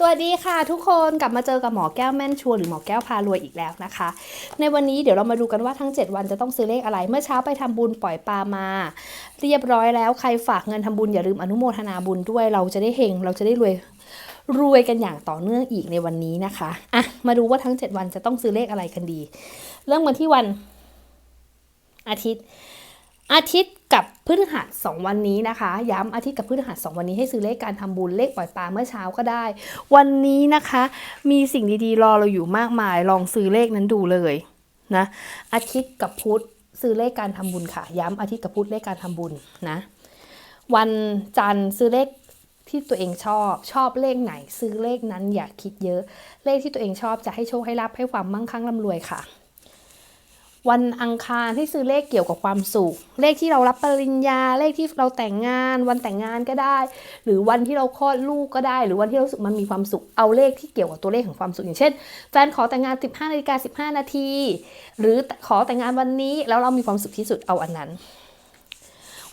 สวัสดีค่ะทุกคนกลับมาเจอกับหมอแก้วแม่นชัวหรือหมอแก้วพารวยอีกแล้วนะคะ ในวันนี้เดี๋ยวเรามาดูกันว่าทั้ง 7 วันจะต้องซื้อเลขอะไร เมื่อเช้าไปทำบุญปล่อยปลามา เรียบร้อยแล้วใครฝากเงินทำบุญอย่าลืมอนุโมทนาบุญด้วย เราจะได้เฮงเราจะได้รวยรวยกันอย่างต่อเนื่องอีกในวันนี้นะคะอะมาดูว่าทั้ง 7 วันจะต้องซื้อเลขอะไรกันดี เริ่มกันที่วันอาทิตย์ อาทิตย์กับพฤหัสสองวันนี้นะคะ ย้ำอาทิตย์กับพฤหัสสองวันนี้ให้ซื้อเลขการทำบุญเลขปล่อยปลาเมื่อเช้าก็ได้ วันนี้นะคะ มีสิ่งดีๆ รอเราอยู่มากมาย ลองซื้อเลขนั้นดูเลยนะอาทิตย์กับพุธซื้อเลขการทำบุญค่ะ ย้ำอาทิตย์กับพุธเลขการทำบุญนะ วันจันทร์ซื้อเลขที่ตัวเองชอบชอบเลขไหน ซื้อเลขนั้นอย่าคิดเยอะ เลขที่ตัวเองชอบจะให้โชคให้ลาภให้ความมั่งคั่งร่ำรวยค่ะ วันอังคารที่ซื้อเลขเกี่ยวกับความสุข เลขที่เรารับปริญญา เลขที่เราแต่งงาน วันแต่งงานก็ได้ หรือวันที่เราคลอดลูกก็ได้ หรือวันที่เราสึกมันมีความสุข เอาเลขที่เกี่ยวกับตัวเลขของความสุข อย่างเช่น แฟนขอแต่งงาน 15นาฬิกา15 นาที หรือขอแต่งงานวันนี้แล้วเรามีความสุขที่สุดเอาอันนั้น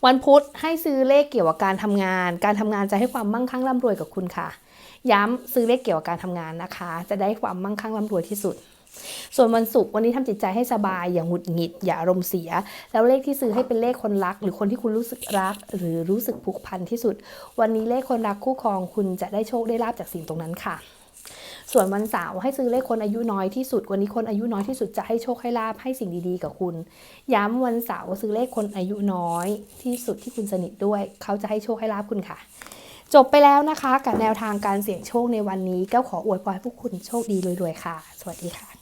วันพุธให้ซื้อเลขเกี่ยวกับการทำงาน การทำงานจะให้ความมั่งคั่งร่ำรวยกับคุณค่ะ ย้ำซื้อเลขเกี่ยวกับการทำงานนะคะ จะได้ความมั่งคั่งร่ำรวยที่สุด ส่วนวันศุกร์วันนี้ทำจิตใจให้สบาย อย่าหงุดหงิด อย่าอารมณ์เสีย แล้วเลขที่ซื้อให้เป็นเลขคนรัก หรือคนที่คุณรู้สึกรัก หรือรู้สึกผูกพันที่สุด วันนี้เลขคนรักคู่ครองคุณจะได้โชคได้ลาบจากสิ่งตรงนั้นค่ะส่วนวันเสาร์ให้ซื้อเลขคนอายุน้อยที่สุด วันนี้คนอายุน้อยที่สุดจะให้โชคให้ลาบให้สิ่งดีๆ กับคุณ ย้ำวันเสาร์ซื้อเลขคนอายุน้อยที่สุดที่คุณสนิทด้วย เขาจะให้โชคให้ลาบคุณค่ะ จบไปแล้วนะคะ กับแนวทางการเสี่ยงโชคในวันนี้ก็ขออวยพรให้พวกคุณโชคดีรวยๆค่ะ สวัสดีค่ะ